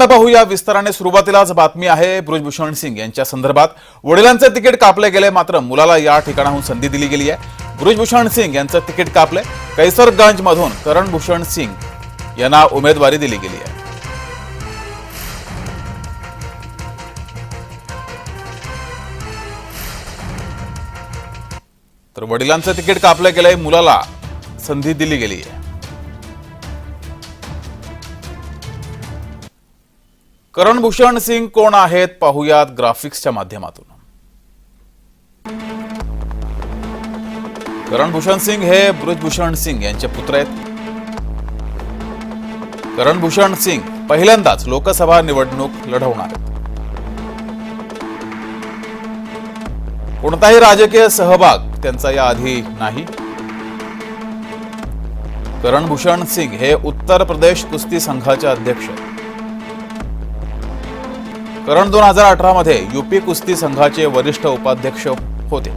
आता पाहूया विस्ताराने सुरुवातीलाच बातमी आहे. ब्रुजभूषण सिंग यांच्या संदर्भात वडिलांचे तिकीट कापले गेले मात्र मुलाला या ठिकाणाहून संधी दिली गेली आहे. ब्रुजभूषण सिंग यांचं तिकीट कापले. कैसरगंज मधून करणभूषण सिंग यांना उमेदवारी दिली गेली आहे. तर वडिलांचं तिकीट कापलं गेलंय मुलाला संधी दिली गेली आहे. करणभूषण सिंग कोण आहेत पाहुयात ग्राफिक्सच्या माध्यमातून. करणभूषण सिंग हे ब्रजभूषण सिंग यांचे पुत्र आहेत. करणभूषण सिंग पहिल्यांदाच लोकसभा निवडणूक लढवणार आहेत. कोणताही राजकीय सहभाग त्यांचा याआधी नाही. करणभूषण सिंग हे उत्तर प्रदेश कुस्ती संघाचे अध्यक्ष आहेत. करण दोन हजार अठरामध्ये यू युपी कुस्ती संघाचे वरिष्ठ उपाध्यक्ष होते.